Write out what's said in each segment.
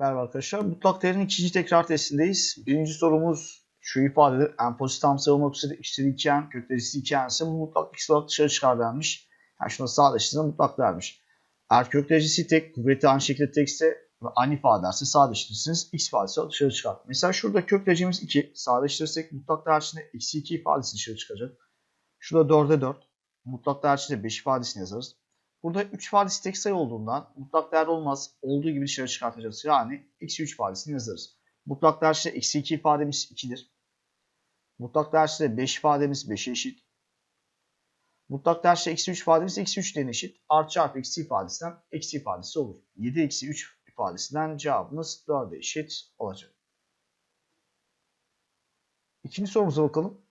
Merhaba arkadaşlar. Mutlak değerin ikinci tekrar testindeyiz. Birinci sorumuz şu ifadedir. En pozitif tam sayı olmak üzere x'leri 2n, köklerisi 2n ise mutlak x olarak dışarı çıkar denmiş. Yani şunu sadeleştirdiğinde mutlak vermiş. Eğer köklerisi tek, kuvveti aynı şekilde tekse ve aynı ifade ederse sadeleştirirsiniz. x ifadesi dışarı çıkar. Mesela şurada köklerimiz 2. Sadeleştirirsek mutlak değer içinde eksi 2 ifadesi dışarı çıkacak. Şurada 4'e 4. Mutlak değer içinde 5 ifadesini yazarız. Burada 3 ifadesi tek sayı olduğundan mutlak değer olmaz. Olduğu gibi dışarı çıkartacağız. Yani eksi 3 ifadesini yazarız. Mutlak değer içinde eksi 2 ifademiz 2'dir. Mutlak değer içinde 5 ifademiz 5'e eşit. Mutlak değer içinde eksi 3 ifademiz eksi 3 den eşit. Artı çarpı eksi ifadesinden eksi ifadesi olur. 7 eksi 3 ifadesinden cevabımız 4'e eşit olacak. İkinci sorumuza bakalım.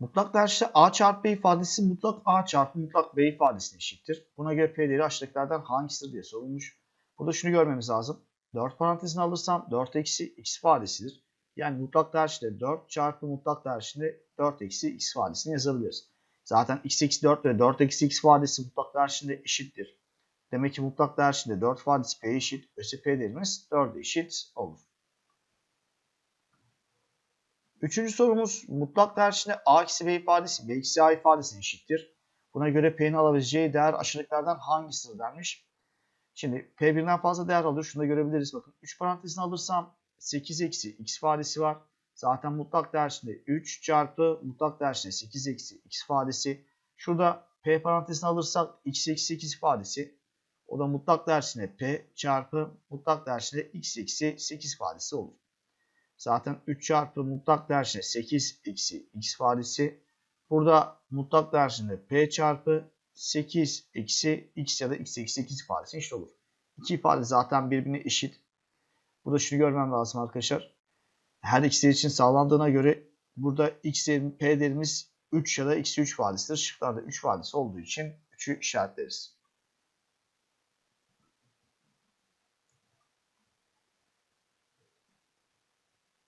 Mutlak değerse a çarpı b ifadesi mutlak a çarpı mutlak b ifadesine eşittir. Buna göre p değeri aşağıdakilerden hangisidir diye sorulmuş. Burada şunu görmemiz lazım. 4 parantezini alırsam 4 eksi x ifadesidir. Yani mutlak içinde 4 çarpı mutlak içinde 4 eksi x ifadesini yazabiliriz. Zaten x eksi 4 ve 4 eksi x ifadesi mutlak içinde eşittir. Demek ki mutlak değer içinde 4 ifadesi p eşit. Öyleyse p değerimiz 4'e eşit olur. Üçüncü sorumuz mutlak değer içinde a eksi b ifadesi b eksi a ifadesine eşittir. Buna göre p'nin alabileceği değer aşağıdakilerden hangisidir denmiş. Şimdi p birden fazla değer alır. Şunu da görebiliriz. Bakın 3 parantezini alırsam 8 eksi x ifadesi var. Zaten mutlak değer içinde 3 çarpı mutlak değer içinde 8 eksi x ifadesi. Şurada p parantezini alırsak x eksi 8 ifadesi. O da mutlak değer içinde p çarpı mutlak değer içinde x eksi 8 ifadesi olur. Zaten 3 çarpı mutlak değerinde 8 eksi x ifadesi. Burada mutlak değerinde p çarpı 8 eksi x ya da x eksi 8 ifadesi işte olur. İki ifade zaten birbirine eşit. Burada şunu görmem lazım arkadaşlar. Her x'ler için sağlandığına göre burada x değerimiz, p değerimiz 3 ya da eksi 3 ifadesidir. Şıklarda 3 ifadesi olduğu için 3'ü işaretleriz.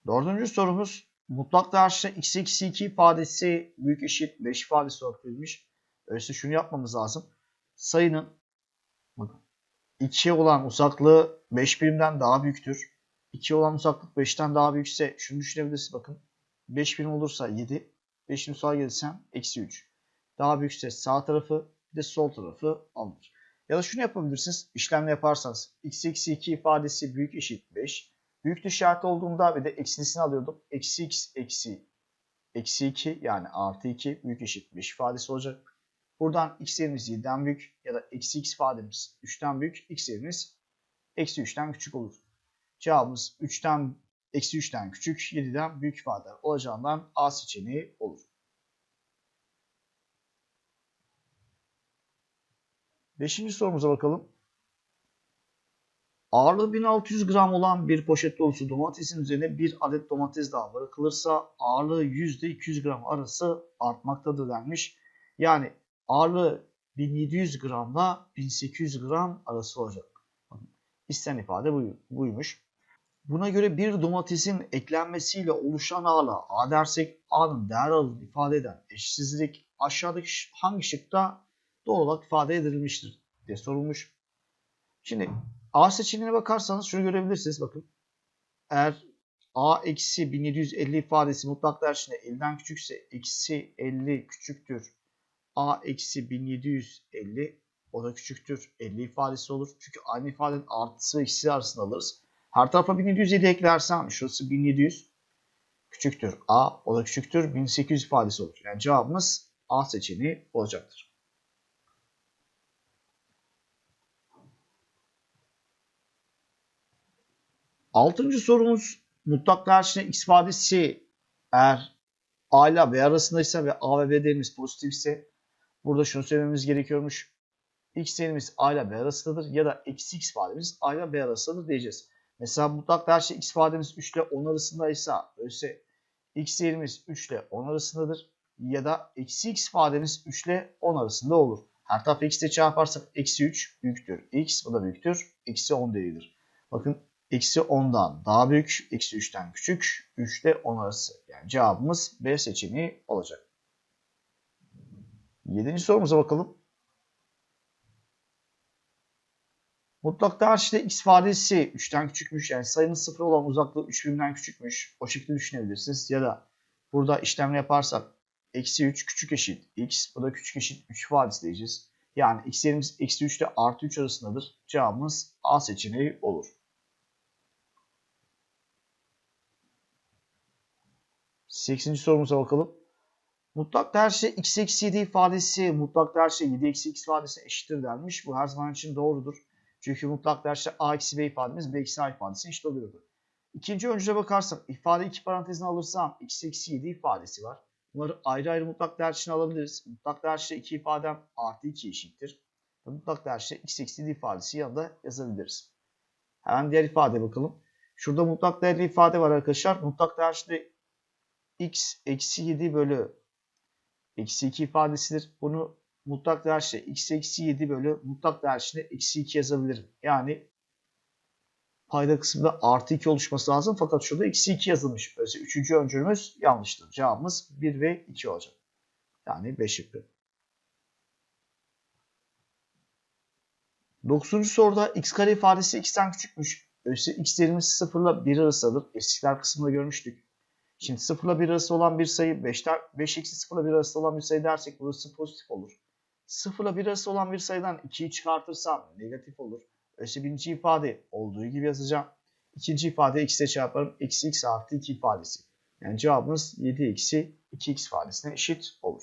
Dördüncü sorumuz mutlak değerse x eksi 2 ifadesi büyük eşit 5 ifadesi olarak verilmiş. Öyleyse şunu yapmamız lazım. Sayının 2'ye olan uzaklığı 5 birimden daha büyüktür. 2'ye olan uzaklık 5'ten daha büyükse şunu düşünebilirsiniz bakın. 5 birim olursa 7. 5 birim sağa gelirsem eksi 3. Daha büyükse sağ tarafı bir de sol tarafı alınır. Ya da şunu yapabilirsiniz. İşlemle yaparsanız x eksi 2 ifadesi büyük eşit 5. Büyük işareti olduğunda ve de eksilisini alıyordum. Eksi x eksi eksi 2 yani artı 2 büyük eşit 5 ifadesi olacak. Buradan x yerimiz 7'den büyük ya da eksi x ifademiz 3'ten büyük. x yerimiz eksi 3'ten küçük olur. Cevabımız 3'ten eksi 3'ten küçük 7'den büyük ifade olacağından A seçeneği olur. Beşinci sorumuza bakalım. Ağırlığı 1600 gram olan bir poşet dolusu domatesin üzerine bir adet domates daha bırakılırsa ağırlığı %200 gram arası artmaktadır denmiş. Yani ağırlığı 1700 gramla 1800 gram arası olacak. İsten ifade buymuş. Buna göre bir domatesin eklenmesiyle oluşan ağırlığa A dersek A'nın değer aralığını ifade eden eşitsizlik aşağıdaki hangi şıkta doğru olarak ifade edilmiştir diye sorulmuş. Şimdi A seçeneğine bakarsanız şunu görebilirsiniz bakın. Eğer A eksi 1750 ifadesi mutlak değer 50'den küçükse eksi 50 küçüktür. A eksi 1750 o da küçüktür 50 ifadesi olur. Çünkü aynı ifadenin artısı eksi arasında alırız. Her tarafa 1707 eklersem şurası 1700 küçüktür A o da küçüktür 1800 ifadesi olur. Yani cevabımız A seçeneği olacaktır. Altıncı sorumuz mutlak içinde x ifadesi eğer a ile b arasındaysa ve a ve b değerimiz pozitifse burada şunu söylememiz gerekiyormuş. x değerimiz a ile b arasındadır ya da eksi x ifademiz a ile b arasındadır diyeceğiz. Mesela mutlak içinde x ifademiz 3 ile 10 arasındaysa öyleyse x değerimiz 3 ile 10 arasındadır ya da eksi x ifademiz 3 ile 10 arasında olur. Her tarafı x ile çarparsak eksi 3 büyüktür x bu da büyüktür eksi 10 değeridir. Bakın eksi 10'dan daha büyük, eksi 3'ten küçük, 3 ile 10 arası. Yani cevabımız B seçeneği olacak. Yedinci sorumuza bakalım. Mutlak değerde x ifadesi 3'ten küçükmüş. Yani sayının sıfır olan uzaklığı 3 birimden küçükmüş. O şekilde düşünebilirsiniz. Ya da burada işlem yaparsak eksi 3 küçük eşit x. Bu da küçük eşit 3 ifadesi diyeceğiz. Yani x yerimiz eksi 3 ile artı 3 arasındadır. Cevabımız A seçeneği olur. 8. sorumuza bakalım. Mutlak değer şey x eksi 7 ifadesi mutlak değer şey 7 eksi x ifadesi eşittir denmiş. Bu her zaman için doğrudur. Çünkü mutlak değer şey a eksi b ifademiz b eksi a ifadesi eşit oluyordu. İkinci öncüle bakarsak ifade iki parantezine alırsam x eksi 7 ifadesi var. Bunları ayrı ayrı mutlak değer için alabiliriz. Mutlak değer şey 2 ifadem artı 2 eşittir. Mutlak değer şey x eksi 7 ifadesi yanında yazabiliriz. Hemen diğer ifadeye bakalım. Şurada mutlak değerli ifade var arkadaşlar. Mutlak değer işte x eksi 7 bölü eksi 2 ifadesidir. Bunu mutlak değer x eksi 7 bölü mutlak değer eksi 2 yazabilirim. Yani payda kısmında artı 2 oluşması lazım. Fakat şurada eksi 2 yazılmış. Öyleyse üçüncü öncülümüz yanlıştır. Cevabımız 1 ve 2 olacak. Yani 5 şıkkı. 9. soruda x kare ifadesi x'ten küçükmüş. Öyleyse x değerimiz 0 ile 1 arasıdır. Eşlikler kısmında görmüştük. Şimdi 0 ile 1 arası olan bir sayı 5'ten 5 eksi 0 ile 1 arası olan bir sayı dersek burası pozitif olur. 0 ile 1 arası olan bir sayıdan 2'yi çıkartırsam negatif olur. Öyleyse birinci ifade olduğu gibi yazacağım. İkinci ifade x ile çarparım. Eksi x artı 2 ifadesi. Yani cevabımız 7 eksi 2x ifadesine eşit olur.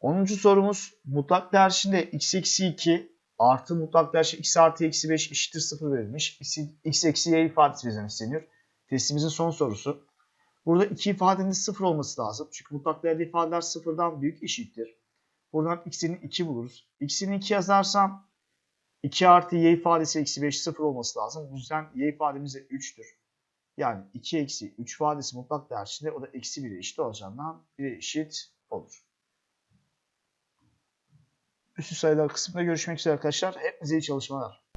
Onuncu sorumuz mutlak değer x eksi 2 artı mutlak değer x artı eksi 5 eşittir 0 verilmiş. x eksi y ifadesi bizden isteniyor. Testimizin son sorusu. Burada iki ifadenin 0 olması lazım. Çünkü mutlak değerli ifadeler sıfırdan büyük eşittir. Buradan x'ini 2 buluruz. x'ini 2 yazarsam 2 artı y ifadesi eksi 5 0 olması lazım. Bu yüzden y ifademiz de 3'tür. Yani 2 eksi 3 ifadesi mutlak değer içinde o da eksi 1'e eşit olacağından 1'e eşit olur. Üstü sayılar kısmında görüşmek üzere arkadaşlar. Hepinize iyi çalışmalar.